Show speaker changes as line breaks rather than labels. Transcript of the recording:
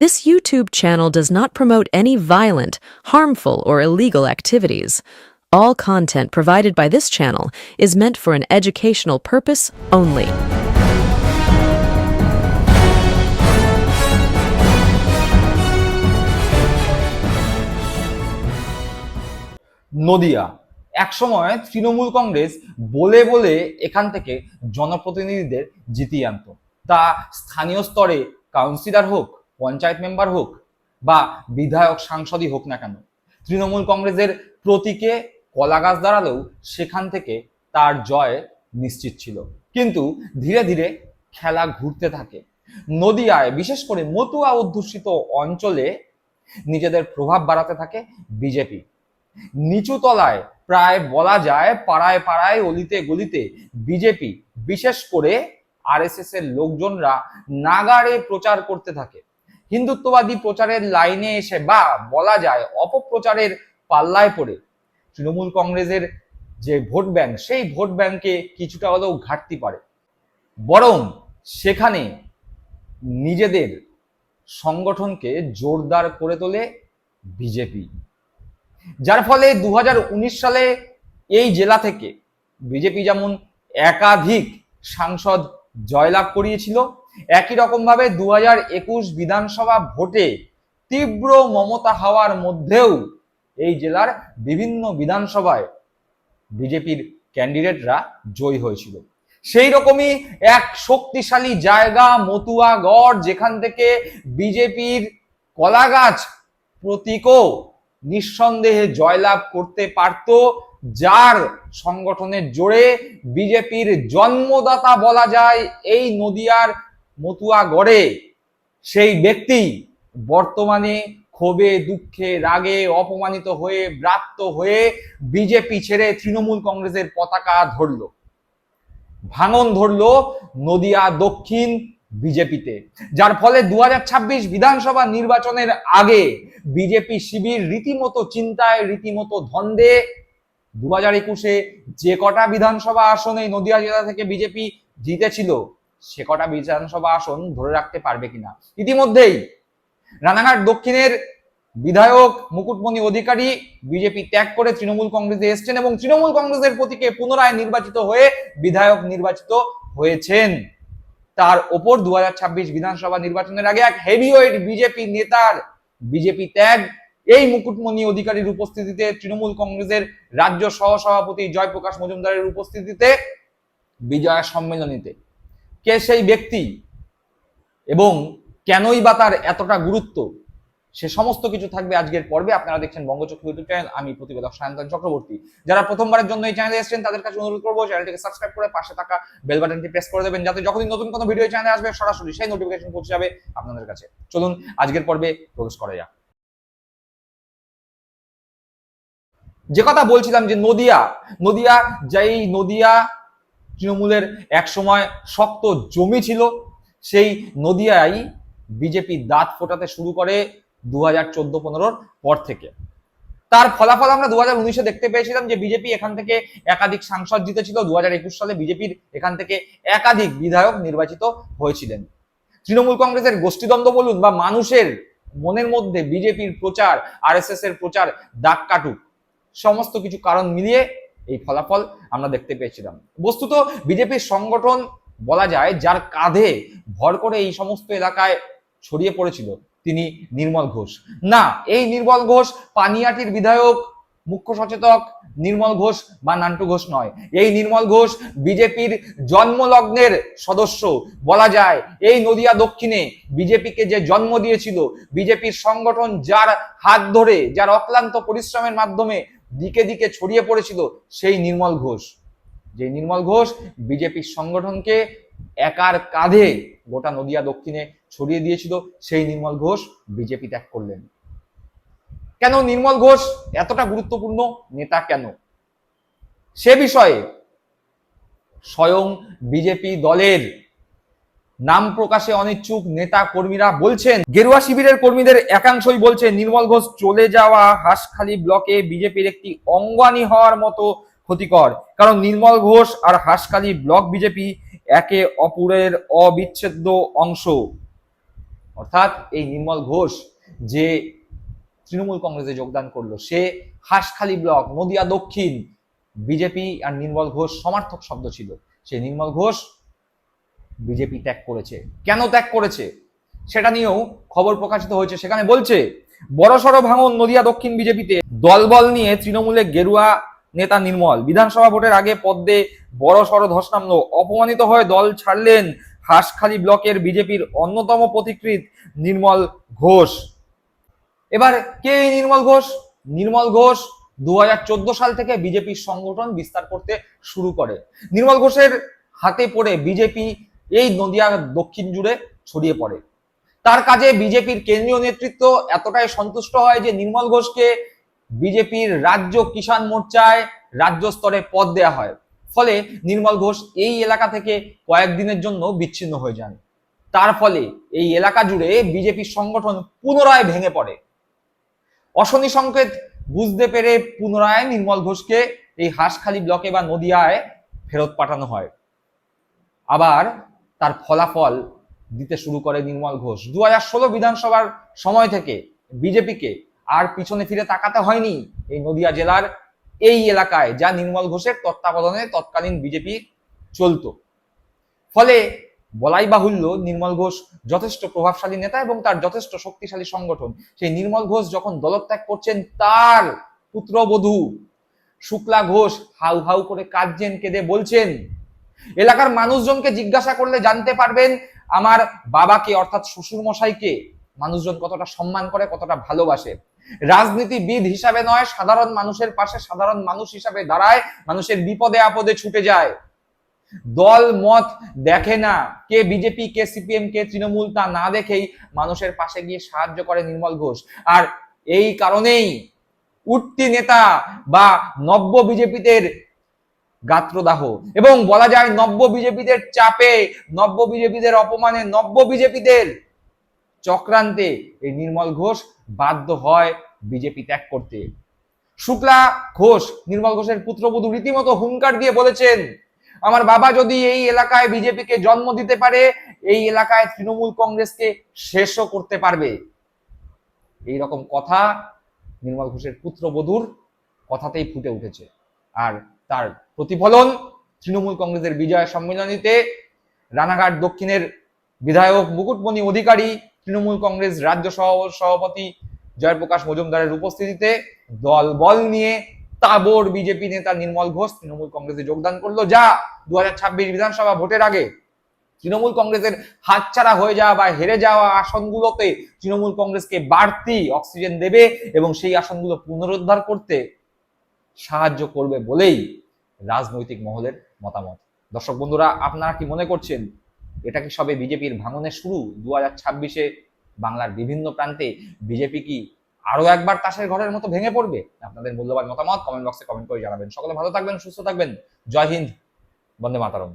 This YouTube channel does not promote any violent, harmful, or illegal activities. All content provided by this channel is meant for an educational purpose only.
Nadia একসময় তৃণমূল কংগ্রেস বলে বলে এখান থেকে জনপ্রতিনিধিদের জিতিয়ে আনত তা স্থানীয় স্তরে কাউন্সিলর হোক পঞ্চায়েত মেম্বার হোক বা বিধায়ক সাংসদই হোক না কেন, তৃণমূল কংগ্রেসের প্রতীকে কলা গাছ দাঁড়ালেও সেখান থেকে তার জয় নিশ্চিত ছিল। কিন্তু ধীরে ধীরে খেলা ঘুরতে থাকে। নদিয়ায় বিশেষ করে মতুয়া অধ্যুষিত অঞ্চলে নিজেদের প্রভাব বাড়াতে থাকে বিজেপি। নিচু তলায় প্রায় বলা যায় পাড়ায় পাড়ায়, অলিতে গলিতে বিজেপি, বিশেষ করে আরএসএস এর লোকজনরা নাগাড়ে প্রচার করতে থাকে। হিন্দুত্ববাদী প্রচারের লাইনে এসে বা বলা যায় অপপ্রচারের পাল্লায় পড়ে। তৃণমূল কংগ্রেসের যে ভোট ব্যাংক, সেই ভোট ব্যাংকে কিছুটা হলেও ঘাটতি পারে বরং সেখানে নিজেদের সংগঠনকে জোরদার করে তোলে বিজেপি। যার ফলে দু হাজার উনিশ সালে এই জেলা থেকে বিজেপি যেমন একাধিক সাংসদ জয়লাভ করিয়েছিল একই রকমভাবে দু একুশ বিধানসভা ভোটে তীব্র মমতা হাওয়ার মধ্যেও এই জেলার বিভিন্ন বিধানসভায় বিজেপির ক্যান্ডিডেটরা জয়ী হয়েছিল। সেই রকমই এক শক্তিশালী জায়গা মতুয়াগড় যেখান থেকে বিজেপির কলাগাছ প্রতীকও নিঃসন্দেহে জয়লাভ করতে পারত, যার সংগঠনের জোরে বিজেপির জন্মদাতা বলা যায় এই নদিয়ার মতুয়াগড়ে সেই ব্যক্তি বর্তমানে ক্ষোভে, দুঃখে, রাগে অপমানিত হয়ে, ব্রাত্য হয়ে বিজেপি ছেড়ে তৃণমূল কংগ্রেসের পতাকা ধরল। ভাঙন ধরলো নদিয়া দক্ষিণ বিজেপিতে। যার ফলে দু হাজার ছাব্বিশ বিধানসভা নির্বাচনের আগে বিজেপি শিবির রীতিমতো চিন্তায়, রীতিমতো ধন্দে। দু হাজার একুশে যে কটা বিধানসভা আসন নদিয়া জেলা থেকে বিজেপি জিতেছিল সে কটা বিধানসভা আসন ধরে রাখতে পারবে কিনা? ইতিমধ্যেই রানাঘাট দক্ষিণের বিধায়ক, মুকুটমণি অধিকারী বিজেপি ত্যাগ করে তৃণমূল কংগ্রেসে এসছেন এবং তৃণমূল কংগ্রেসের প্রতীকে পুনরায় নির্বাচিত হয়ে বিধায়ক নির্বাচিত হয়েছেন। তার ওপর দুহাজার ছাব্বিশ বিধানসভা নির্বাচনের আগে এক হেভিওয়েট বিজেপি নেতার বিজেপি ত্যাগ, এই মুকুটমণি অধিকারীর উপস্থিতিতে তৃণমূল কংগ্রেসের রাজ্য সহসভাপতি জয়প্রকাশ মজুমদারের উপস্থিতিতে বিজয়া সম্মেলনীতে কে সেই ব্যক্তি এবং কেনই বা তার এতটা গুরুত্ব, সে সমস্ত কিছু থাকবে আজকের পর্বে। আপনারা দেখছেন বঙ্গচক্র ইউটিউব চ্যানেল আমি প্রতিবেদক সায়ন্তন চক্রবর্তী। যারা প্রথমবারের জন্য এই চ্যানেলে এসেছেন, তাদের কাছে অনুরোধ করব চ্যানেলটিকে সাবস্ক্রাইব করে পাশে থাকা বেল বাটনটি প্রেস করে দেবেন, যাতে যখনই নতুন কোনো ভিডিও চ্যানেলে আসবে, সরাসরি সেই নোটিফিকেশন পৌঁছে যাবে আপনাদের কাছে। চলুন, আজকের পর্বে প্রবেশ করা যাক। যে কথা বলছিলাম যে নদিয়া নদিয়া, যেই নদিয়া তৃণমূলের এক সময় শক্ত জমি ছিল, সেই নদিয়ায় বিজেপি দাঁত ফোটাতে শুরু করে দু হাজার চোদ্দ পনেরোর পর থেকে। তার ফলাফল আমরা দু হাজার উনিশে দেখতে পেয়েছিলাম যে বিজেপি এখান থেকে একাধিক সাংসদ জিতেছিল দু হাজার একুশ সালে বিজেপির এখান থেকে একাধিক বিধায়ক নির্বাচিত হয়েছিলেন। তৃণমূল কংগ্রেসের গোষ্ঠীদ্বন্দ্ব বলুন বা মানুষের মনের মধ্যে বিজেপির প্রচার আর এর প্রচার, দাগ কাটুক, সমস্ত কিছু কারণ মিলিয়ে এই ফলাফল আমরা দেখতে পেয়েছিলাম। বস্তুত বিজেপির সংগঠন বলা যায়, যার কাঁধে ভর করে এই সমস্ত এলাকায় ছড়িয়ে পড়েছিল, তিনি নির্মল ঘোষ। না, এই নির্মল ঘোষ পানিয়াটির বিধায়ক, মুখ্য সচেতক নির্মল ঘোষ বা নান্টু ঘোষ নয়। এই নির্মল ঘোষ বিজেপির জন্মলগ্নের সদস্য। বলা যায়, এই নদিয়া দক্ষিণে বিজেপিকে যে জন্ম দিয়েছিল, বিজেপির সংগঠন যার হাত ধরে, যার অক্লান্ত পরিশ্রমের মাধ্যমে দিকে দিকে ছড়িয়ে পড়েছিল সেই নির্মল ঘোষ। যে নির্মল ঘোষ বিজেপির সংগঠনকে একার কাঁধে গোটা নদিয়া দক্ষিণে ছড়িয়ে দিয়েছিল, সেই নির্মল ঘোষ বিজেপি ত্যাগ করলেন। কেন নির্মল ঘোষ? এতটা গুরুত্বপূর্ণ নেতা কেন? সে বিষয়ে স্বয়ং বিজেপি দলের নাম প্রকাশে অনিচ্ছুক নেতা কর্মীরা বলছেন, গেরুয়া শিবিরের কর্মীদের একাংশই বলছে, নির্মল ঘোষ চলে যাওয়া হাসখালী ব্লকে বিজেপির একটি অঙ্গানি হওয়ার মতো ক্ষতিকর। কারণ নির্মল ঘোষ আর হাসখালী ব্লক বিজেপি একে অপরের অবিচ্ছেদ্য অংশ। অর্থাৎ এই নির্মল ঘোষ যে তৃণমূল কংগ্রেসে যোগদান করল, সে হাঁসখালি ব্লক, নদিয়া দক্ষিণ বিজেপি আর নির্মল ঘোষ সমার্থক শব্দ ছিল। সে নির্মল ঘোষ বিজেপি ত্যাগ করেছে। কেন ত্যাগ করেছে? সেটা নিয়েও খবর প্রকাশিত হয়েছে। সেখানে বলছে, বড়সড় ভাঙন নদিয়া দক্ষিণ বিজেপিতে। দলবল নিয়ে তৃণমূলে গেরুয়া নেতা নির্মল। বিধানসভা ভোটের আগে পদ্মে বড়সড় ধস নামলো অপমানিত হয়ে দল ছাড়লেন হাঁসখালি ব্লকের বিজেপির অন্যতম পথিকৃৎ নির্মল ঘোষ। এবার কে এই নির্মল ঘোষ? নির্মল ঘোষ দু হাজার চোদ্দ সাল থেকে বিজেপির সংগঠন বিস্তার করতে শুরু করে। নির্মল ঘোষের হাতে পড়ে বিজেপি এই নদিয়া দক্ষিণ জুড়ে ছড়িয়ে পড়ে। তার কাজে বিজেপির কেন্দ্রীয় নেতৃত্ব এতটাই সন্তুষ্ট হয় যে নির্মল ঘোষকে বিজেপির রাজ্য কিষাণ মোর্চায় রাজ্য স্তরে পদ দেয়া হয়। ফলে নির্মল ঘোষ এই এলাকা থেকে কয়েকদিনের জন্য বিচ্ছিন্ন হয়ে যান। তার ফলে এই এলাকা জুড়ে বিজেপির সংগঠন পুনরায় ভেঙে পড়ে। অশনি সংকেত বুঝতে পেরে পুনরায় নির্মল ঘোষকে এই হাঁসখালি ব্লকে বা নদিয়ায় ফেরত পাঠানো হয়। আবার তার ফলাফল দিতে শুরু করে নির্মল ঘোষ। দু ষোলো বিধানসভার সময় থেকে বিজেপিকে আর পিছনে ফিরে তাকাতে হয়নি এই নদিয়া জেলার এই এলাকায় যা নির্মল ঘোষের তত্ত্বাবধানে তৎকালীন বিজেপি চলতো। ফলে বলাই বাহুল্য, নির্মল ঘোষ যথেষ্ট প্রভাবশালী নেতা এবং তার যথেষ্ট শক্তিশালী সংগঠন। সেই নির্মল ঘোষ যখন দলত্যাগ করছেন, তার পুত্রবধূ শুক্লা ঘোষ হাউ হাউ করে কাঁদছেন, কেঁদে বলছেন এলাকার মানুষজনকে জিজ্ঞাসা করলে জানতে পারবেন, আমার বাবাকে, অর্থাৎ শ্বশুর মশাইকে মানুষজন কতটা সম্মান করে, কতটা ভালোবাসে। রাজনীতিবিদ হিসাবে নয়, সাধারণ মানুষের পাশে সাধারণ মানুষ হিসাবে দাঁড়ায়, মানুষের বিপদে আপদে ছুটে যায়। দল, মত দেখে না, কে বিজেপি, কে সিপিএম, কে তৃণমূল তা না দেখেই মানুষের পাশে গিয়ে সাহায্য করে নির্মল ঘোষ। আর এই কারণেই উঠতি নেতা বা নব্য বিজেপিদের গাত্রদাহ। এবং বলা যায় নব্য বিজেপিদের চাপে, নব্য বিজেপিদের অপমানে, নব্য বিজেপিদের চক্রান্তে এই নির্মল ঘোষ বাধ্য হয় বিজেপি ত্যাগ করতে। শুক্লা ঘোষ, নির্মল ঘোষের পুত্রবধূ রীতিমতো হুঙ্কার দিয়ে বলেছেন, আমার বাবা যদি এই এলাকায় বিজেপিকে জন্ম দিতে পারে, এই এলাকায় তৃণমূল কংগ্রেসকে শেষও করতে পারবে। এই রকম কথা নির্মল ঘোষের পুত্রবধূর কথাতেই ফুটে উঠেছে। আর তার প্রতিফলন তৃণমূল কংগ্রেসের বিজয় সম্মেলনীতে রানাঘাট দক্ষিণের বিধায়ক মুকুটমণি অধিকারী, তৃণমূল কংগ্রেস রাজ্য সভাপতি জয়প্রকাশ মজুমদারের উপস্থিতিতে দল বল নিয়ে তাবর বিজেপি নেতা নির্মল ঘোষ তৃণমূল কংগ্রেসে যোগদান করল। যা দু হাজার ছাব্বিশ বিধানসভা ভোটের আগে তৃণমূল কংগ্রেসের হাতছাড়া হয়ে যাওয়া বা হেরে যাওয়া আসনগুলোতে তৃণমূল কংগ্রেসকে বাড়তি অক্সিজেন দেবে এবং সেই আসনগুলো পুনরুদ্ধার করতে সাহায্য করবে বলেই রাজনৈতিক মহলের মতামত। দর্শক বন্ধুরা, আপনারা কি মনে করছেন, এটা কি সবে বিজেপির ভাঙনের শুরু? দু হাজার ছাব্বিশে বাংলার বিভিন্ন প্রান্তে বিজেপি কি আরও একবার তাসের ঘরের মতো ভেঙে পড়বে? আপনাদের মূল্যবান মতামত কমেন্ট বক্সে কমেন্ট করে জানাবেন। সকলে ভালো থাকবেন, সুস্থ থাকবেন। জয় হিন্দ, বন্দে মাতারম।